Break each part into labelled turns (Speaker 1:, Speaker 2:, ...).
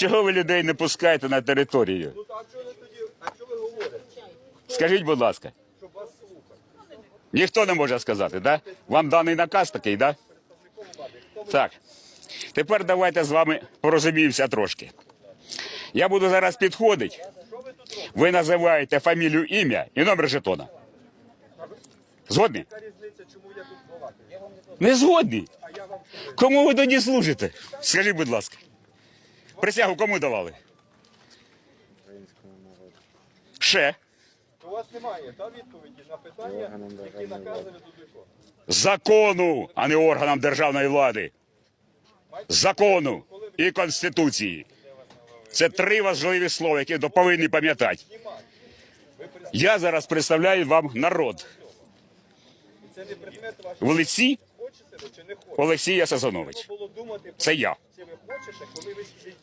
Speaker 1: Чого ви людей не пускаєте на територію?
Speaker 2: Ну а чого ви тоді, а чого ви говорите?
Speaker 1: Скажіть, будь ласка.
Speaker 2: Щоб вас слухати.
Speaker 1: Ніхто не може сказати, да? Вам даний наказ такий, да? Так. Тепер давайте з вами порозуміємося трошки. Я буду зараз підходити. Ви називаєте фамілію, ім'я і номер жетона. Згодні? Не згодні.
Speaker 2: Що?
Speaker 1: Кому ви тоді служите? Скажіть, будь ласка. Присягу кому давали? Ще.
Speaker 2: У вас немає та відповіді на питання, які накази ви тут.
Speaker 1: Закону, а не органам державної влади. Закону і Конституції. Це три важливі слова, які ви повинні пам'ятати. Я зараз представляю вам народ в лиці Олексія Сазанович. Це я.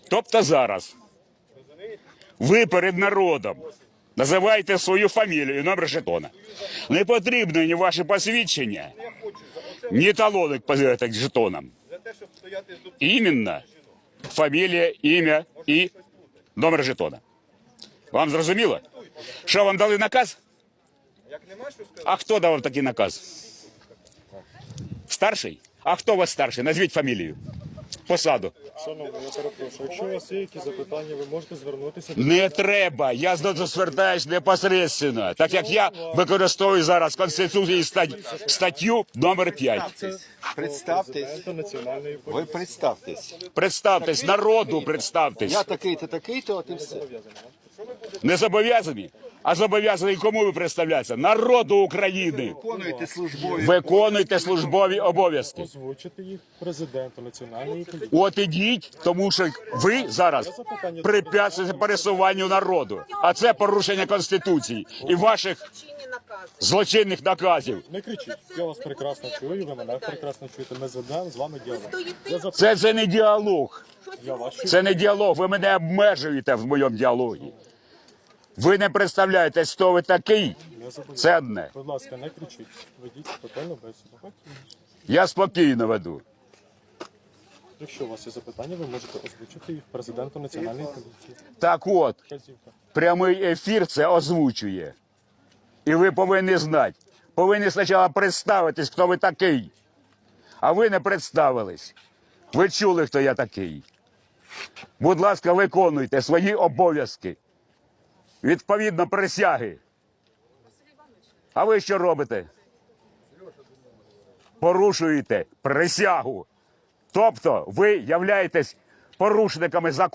Speaker 1: Тобто зараз ви перед народом називаєте свою фамілію, номер жетона. Не потрібно ні ваші посвідчення, ні талоник
Speaker 2: щоб стояти тут.
Speaker 1: Іменно фамілія, ім'я і номер жетона. Вам зрозуміло? Що вам дали наказ? А хто дав такий наказ? Старший? А хто у вас старший? Назвіть фамілію. Посаду.
Speaker 3: Шановний, я перепрошую. Якщо у вас є якісь запитання, ви можете звернутися до
Speaker 1: Не треба. Я звертаюсь непосередньо, так як я використовую зараз Конституції статтю номер 5.
Speaker 4: Представтесь. Ви представтесь.
Speaker 1: Представтесь, народу представтесь.
Speaker 4: Я такий-то, такий-то, от і все.
Speaker 1: Не зобов'язані? А зобов'язані кому ви представляєтеся? Народу України.
Speaker 4: Виконуєте службові.
Speaker 1: Виконуйте службові обов'язки.
Speaker 3: Озвучити їх президенту національної поліції.
Speaker 1: От ідіть, тому що ви зараз прип'ятствуєте пересуванню народу. А це порушення Конституції і ваших
Speaker 5: накази.
Speaker 1: злочинних наказів.
Speaker 3: Не кричіть. Я вас прекрасно чую, ви мене прекрасно чуєте. Ми ведемо з вами діалог. Я.
Speaker 1: Це, це не діалог.
Speaker 3: я вас чую.
Speaker 1: Це не діалог. Ви мене обмежуєте в моєму діалогі. Ви не представляєте, хто ви такий. Це одне.
Speaker 3: Будь ласка, не кричіть. Ведіть спокійно бесіду. Окей.
Speaker 1: Я спокійно веду.
Speaker 3: Якщо у вас є запитання, ви можете озвучити їх президенту національної поліції.
Speaker 1: Так от,
Speaker 3: Вказівка.
Speaker 1: прямий ефір це озвучує. І ви повинні знати. Повинні спочатку представитись, хто ви такий. А ви не представились. Ви чули, хто я такий. Будь ласка, виконуйте свої обов'язки. Відповідно присяги. А ви що робите? Порушуєте присягу. Тобто ви являєтесь порушниками закону.